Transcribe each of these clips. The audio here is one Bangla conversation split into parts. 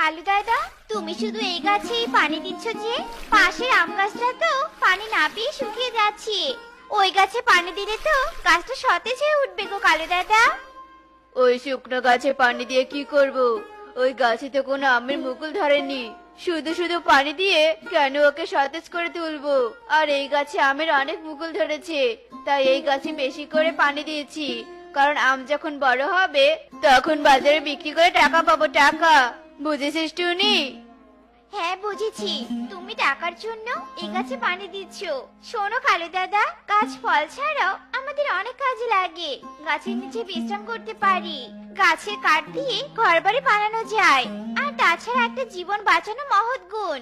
কালু দাদা, তুমি শুধু এই গাছেই পানি দিচ্ছ যে পাশের আম গাছটা তো পানি না পেয়ে শুকিয়ে যাচ্ছে। ওই গাছে পানি দিলে তো গাছটা সতেজ হয়ে উঠবে গো কালু দাদা। ওই শুকনো গাছে পানি দিয়ে কি করব? ওই গাছে তো কোনো আমের মুকুল ধরেনি। শুধু শুধু পানি দিয়ে কেন ওকে সতেজ করে তুলবো? আর এই গাছে আমের অনেক মুকুল ধরেছে, তাই এই গাছে বেশি করে পানি দিয়েছি। কারণ আম যখন বড় হবে, তখন বাজারে বিক্রি করে টাকা পাবো, টাকা। বুঝেছিস টুনি? হ্যাঁ বুঝেছি। তুমি টাকার জন্য এই গাছে পানি দিচ্ছ। শোনো কালু দাদা গাছ ফল ছাড়াও আমাদের অনেক কাজে লাগে। গাছের নিচে বিশ্রাম করতে পারি। গাছের কাঠ দিয়ে ঘর বাড়ি বানানো যায়। আর তাছাড়া একটা জীবন বাঁচানো মহৎ গুণ।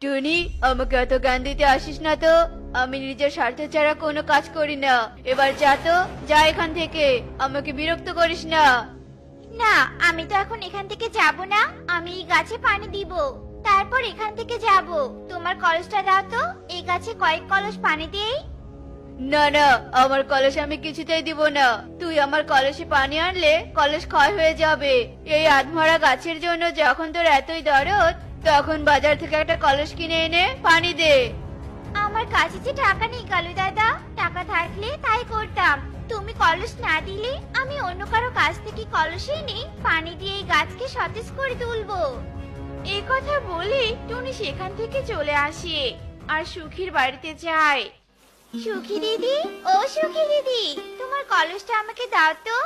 টুনি আমাকে এত জ্ঞান দিতে আসিস না তো? আমি নিজের স্বার্থ ছাড়া কোনো কাজ করি না। এবার যা তো যা এখান থেকে। আমাকে বিরক্ত করিস না। না আমি তো এখন এখান থেকে যাব না। আমি এই গাছে পানি দিব। তারপর এখান থেকে যাব। তোমার কলসটা দাও তো। এই গাছে কয়েক কলস পানি দেই। না না আমার কলস আমি কিছুতেই দিব না। তুই আমার কলসে পানি আনলে কলস ক্ষয় হয়ে যাবে। এই আধমরা গাছের জন্য যখন তোর এতই দরদ তখন বাজার থেকে একটা কলস কিনে এনে পানি দে। আমার কাছে যে টাকা নেই কালু দাদা টাকা থাকলে তাই করতাম। তুমি কলস না দিলে আমি অন্য কারও কাছ থেকে কলস এনে পানি দিয়ে এই গাছকে সতেজ করে তুলবো। এই কথা বলে টুনি সেখান থেকে চলে আসে আর সুখীর বাড়িতে যায়। সুখী দিদি, ও সুখী দিদি, তোমার কলসটা আমাকে দাও তো।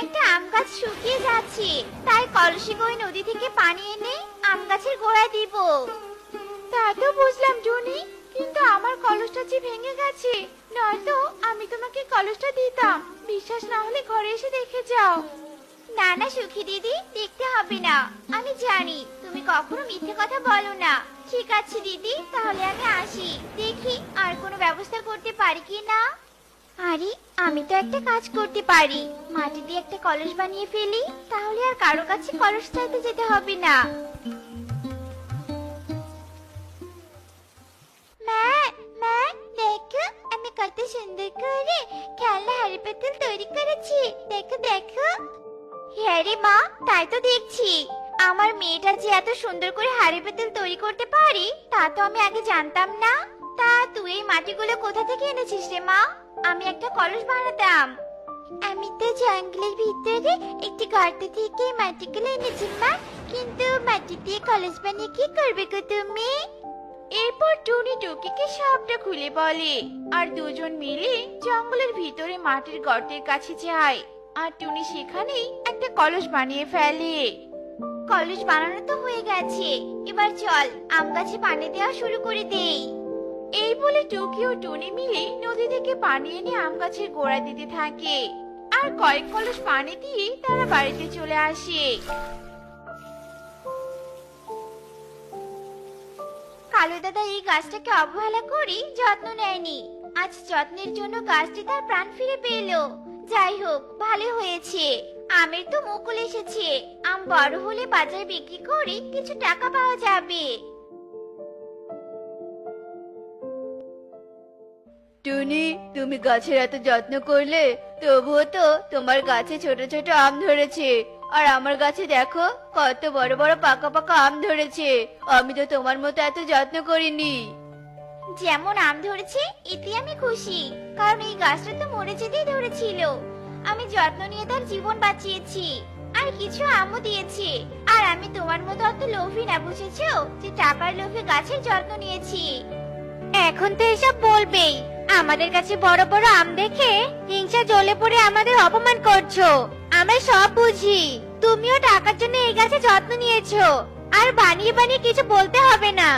একটা আম গাছ শুকিয়ে যাচ্ছে, তাই কলসে করে নদী থেকে পানি এনে আম গাছের গোড়ায় দিব। তা তো বুঝলাম টুনি কিন্তু আমার কলসটা যে ভেঙে গেছে, নয়তো আমি তোমাকে কলসটা দিতাম। বিশ্বাস না হলে ঘরে এসে দেখে যাও। না না, সুখী দিদি, দেখতে হবে না। আমি জানি, তুমি কখনো মিথ্যে কথা বলো না। ঠিক আছে দিদি, তাহলে আমি আসি। দেখি আর কোনো ব্যবস্থা করতে পারি কি না? আরে, আমি তো একটা কাজ করতে পারি। মাটি দিয়ে একটা কলস বানিয়ে ফেলি, তাহলে আর কারও কাছে কলস চাইতে যেতে হবে না। মাটিগুলো কোথা থেকে এনেছিস রে মা আমি একটা কলস বানাতাম আমি তো জঙ্গলের ভিতরে একটি গর্ত থেকে মাটিগুলো এনেছি মা কিন্তু মাটি দিয়ে কলস বানিয়ে কি করবে গো তুমি এরপর টুনি টুকিকে সবটা খুলে বলে, আর দুজন মিলে জঙ্গলের ভিতরে মাটির গর্তের কাছে যায় আর টুনি সেখানেই একটা কলস বানিয়ে ফেলে। কলস বানানো তো হয়ে গেছে, এবার চল, আম গাছে পানি দেওয়া শুরু করে দেই। এই বলে টুকি ও টুনি মিলে নদী থেকে পানি এনে আম গাছের গোড়া দিতে থাকে। আর কয়েক কলস পানি দিয়ে তারা বাড়িতে চলে আসে। কালু দাদা এই গাছটাকে অবহেলা করি যত্ন নেয়নি। আজ যত্নের জন্য গাছটি তার প্রাণ ফিরে পেল। যাই হোক, ভালো হয়েছে। আমের তো মুকুল এসেছে। আম বড় হলে বাজারে বিক্রি করে কিছু টাকা পাওয়া যাবে। টুনি, তুমি গাছের এত যত্ন করলে তবুও তো তোমার গাছে ছোট ছোট আম ধরেছে। আর আমার গাছে দেখো কত বড় বড় পাকা পাকা আম ধরেছে। আমি তো তোমার মতো এত যত্ন করিনি। যেমন আম ধরেছে এতে আমি খুশি। কারণ এই গাছটা তো মরে যেতেই ধরেছিল। আমি যত্ন নিয়ে তার জীবন বাঁচিয়েছি। আর কিছু আমও দিয়েছি। আর আমি তোমার মতো অত লোভী না বুঝেছ? যে টাকার লোভে গাছের যত্ন নিয়েছি। এখন তো এসব বলবেই। আমাদের কাছে বড় বড় আম দেখে হিংসা জ্বলে পড়ে আমাদের অপমান করছ। আমরা সব বুঝি। তুমিও টাকার জন্য এই গাছে যত্ন নিয়েছো। আর বানিয়ে বানিয়ে কিছু বলতে হবে না।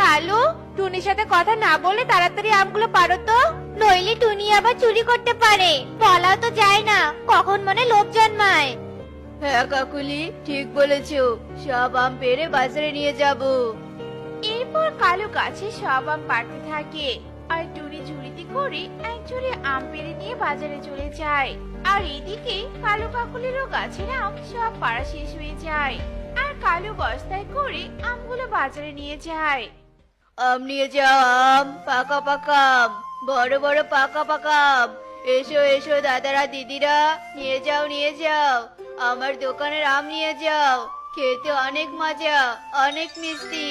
কালু টুনির সাথে কথা না বলে তাড়াতাড়ি আমগুলো পারো তো? নইলে টুনি আবার চুরি করতে পারে। বলাও তো যায় না কখন মনে লোভ জন্মায়। হ্যাঁ কাকুলি ঠিক বলেছ। সব আম পেরে বাজারে নিয়ে যাব। এরপর কালু গাছে সব আম পাড়তে থাকে। আর টুনি ঝুড়িতে করে এক ঝুড়ি আম পেড়ে নিয়ে বাজারে চলে যায়। আর এদিকে কালো কাকুলিরও গাছের আম সব পাড়া শেষ হয়ে যায়। আর কালো বস্তায় করে আমগুলো বাজারে নিয়ে যায়। আম নিয়ে যাও আম, পাকা পাকা আম, বড় বড় পাকা পাকা এসো এসো দাদারা, দিদিরা, নিয়ে যাও নিয়ে যাও। আমার দোকানের আম নিয়ে যাও। খেতে অনেক মজা, অনেক মিষ্টি।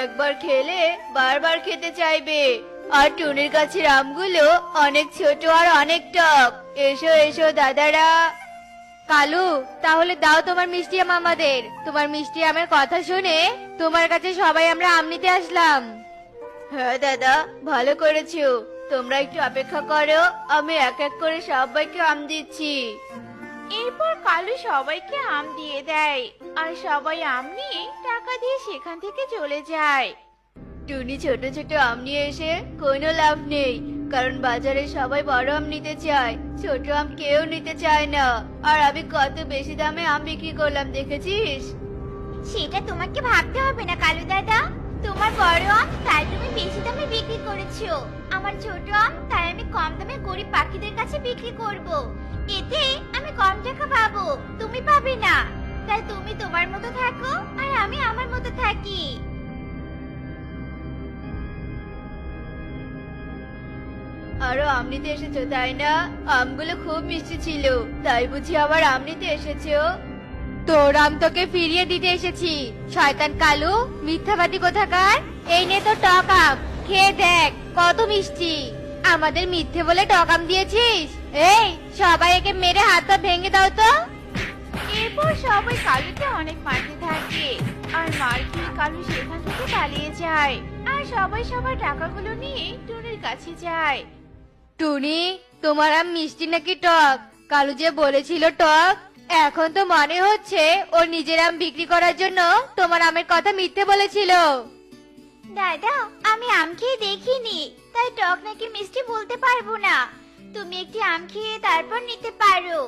একবার খেলে বারবার খেতে চাইবে। আর টুনির গাছের আমগুলো অনেক ছোট আর অনেক টক। এসো এসো, দাদারা। কালু, তাহলে দাও তোমার মিষ্টি আম আমাদের। তোমার মিষ্টি আমের কথা শুনে তোমার কাছে সবাই আমরা আম নিতে আসলাম। হ্যাঁ দাদা, ভালো করেছ। তোমরা একটু অপেক্ষা করো, আমি এক এক করে সবাইকে আম দিচ্ছি। এরপর কালু সবাইকে আম দিয়ে দেয়, আর সবাই আম নিয়ে টাকা দিয়ে সেখান থেকে চলে যায়। টুনি ছোট ছোট আম নিয়ে এসে কোনো লাভ নেই, কারণ বাজারে সবাই বড় আম নিতে চায়, ছোট আম কেউ নিতে চায় না। আর আমি কত বেশি দামে আম বিক্রি করলাম, দেখেছিস? সেটা তোমাকে ভাবতে হবে না, কালু দাদা। তোমার বড় আম তাই তুমি বেশি দামে বিক্রি করেছ। আমার ছোট আম তাই আমি কম দামে গরিব পাখিদের কাছে বিক্রি করব। এতে আমি কম টাকা পাবো, তুমি পাবে না। তাই তুমি তোমার মতো থাকো, আর আমি আমার মতো থাকি। আরও আম নিতে এসেছ, তাই না? আমগুলো খুব মিষ্টি ছিল, তাই বুঝি আবার আম নিতে এসেছ? তোর আম তোকে ফিরিয়ে দিতে এসেছি। শয়তান কালু, মিথ্যাবাদী কোথাকার? এই নে তো টক আম, খেয়ে দেখ, কত মিষ্টি। আমাদের মিথ্যে বলে টক আম দিয়েছিস? এই, সবাই একে মেরে হাত ভেঙে দাও তো। এরপর সবাই কালুকে অনেক মারতে থাকে। আর মার খেয়ে কালু সেখান থেকে পালিয়ে যায়। আর সবাই সবার টাকাগুলো নিয়ে টুনির কাছে যায়। টুনি তোমার আম মিষ্টি নাকি টক? কালু যে বলেছিল টক এখন তো মনে হচ্ছে ও নিজের আম বিক্রি করার জন্য তোমার আমের কথা মিথ্যে বলেছিল। দাদা আমি আম খেয়ে দেখিনি তাই টক নাকি মিষ্টি বলতে পারব না। তুমি একটি আম খেয়ে তারপর নিতে পারো।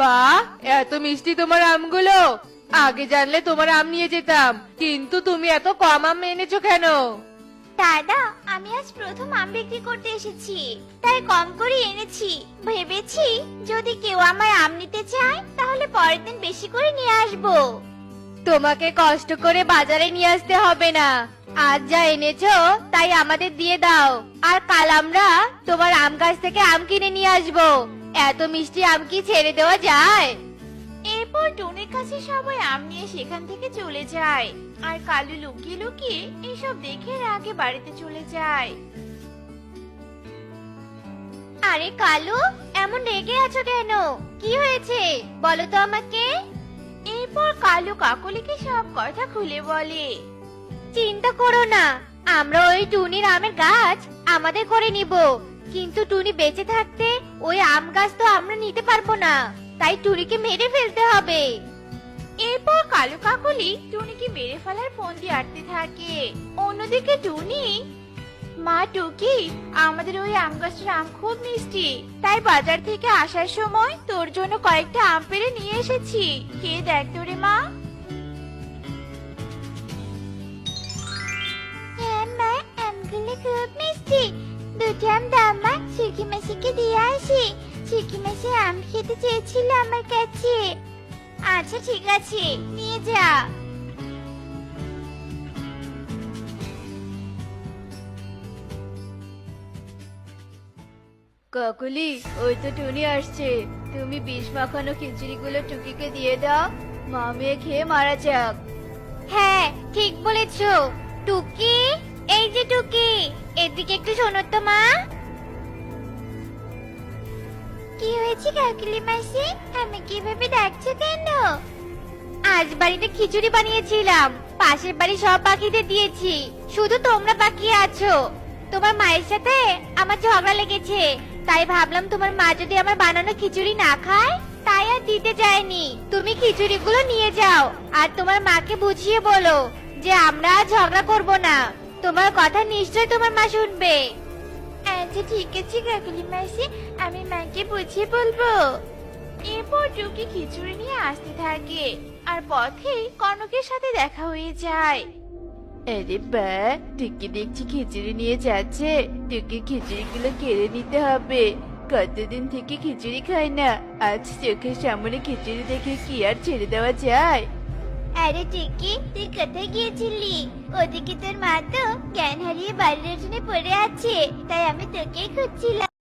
বা এত মিষ্টি তোমার আমগুলো। আগে জানলে তোমার আম নিয়ে যেতাম। কিন্তু তুমি এত কম আম এনেছো কেন? দাদা আমি আজ প্রথম আম বিক্রি করতে এসেছি। তাই কম করে এনেছি। ভেবেছি যদি কেউ আমার আম নিতে চায় তাহলে পরের দিন বেশি করে নিয়ে আসব। তোমাকে কষ্ট করে বাজারে নিয়ে আসতে হবে না। আজ যা এনেছো তাই আমাদের দিয়ে দাও। আর কাল আমরা তোমার আম গাছ থেকে আম কিনে নিয়ে আসব। এত মিষ্টি আম কি ছেড়ে দেওয়া যায়? এরপর কাছে সবাই আম সেখান থেকে চলে যায়। আর কালু লুকিয়ে লুকিয়ে এসব দেখে রাগে বাড়িতে চলে যায়। আরে কালু, এমন রেগে আছো কেন? কি হয়েছে? বলো তো আমাকে। এরপর কালু কাকলিকে সব কথা খুলে বলে। চিন্তা করো না, আমরা ওই টুনির আমের গাছ আমাদের করে নিব। কিন্তু টুনি বেঁচে থাকতে ওই আম গাছ তো আমরা নিতে পারব না। তাই টুনিকে মেরে ফেলতে হবে। এরপর কালু কাকলি টুনিকে মেরে ফেলার ফোন দিয়ে আটতে থাকে। অন্যদিকে টুনি, মা টুকি, আমাদের ওই আম গাছটার আম খুব মিষ্টি। তাই বাজার থেকে আসার সময় তোর জন্য কয়েকটা আম পেড়ে নিয়ে এসেছি। কে দেখ তোরে, মা। হ্যাঁ মা খুব মিষ্টি। দুটি আসি। আম খেতে চেয়েছিল আমার কাছে। আচ্ছা ঠিক আছে। নিয়ে যা। কাকুলি ওই তো টুনি আসছে। তুমি বিষ মাখানো খিচুড়িগুলো টুকিকে দিয়ে দাও। মা মেয়ে খেয়ে মারা যাক। হ্যাঁ ঠিক বলেছ। টুকি এই যে টুকি। এদিকে একটু শোনো তো মা। কি হয়েছে, কাকুলি মাসি? আমি কীভাবে ডাকছো কেন? আজ বাড়িতে খিচুড়ি বানিয়েছিলাম। পাশের বাড়ি সব পাখিদের দিয়েছি। শুধু তোমরা বাকি আছো। তোমার মায়ের সাথে আমার ঝগড়া লেগেছে। তাই ভাবলাম তোমার মা যদি আমার বানানো খিচুড়ি না খায়, তাই আর দিতে যায়নি। তুমি খিচুড়িগুলো নিয়ে যাও। আর তোমার মাকে বুঝিয়ে বলো যে আমরা আর ঝগড়া করব না। তোমার কথা নিশ্চয় তোমার মা শুনবে। আচ্ছা ঠিক আছে কাকুলি মাসি। আমি মাকে বুঝিয়ে বলব। এরপর টুকি খিচুড়ি নিয়ে আসতে থাকে। আর পথে কনকের সাথে দেখা হয়ে যায়। আরে বা, টুকি দেখছি খিচুড়ি নিয়ে যাচ্ছে। টুকি খিচুড়িগুলো কেড়ে নিতে হবে। কতদিন থেকে খিচুড়ি খাই না? আজ চোখের সামনে খিচুড়ি দেখে কি আর ছেড়ে দেওয়া যায়? আরে টিকি, তুই কোথায় গিয়েছিলি? ওদিকে তোর মা তো জ্ঞান হারিয়ে বাড়ির পড়ে আছে, তাই আমি তোকেই খুঁজছিলাম।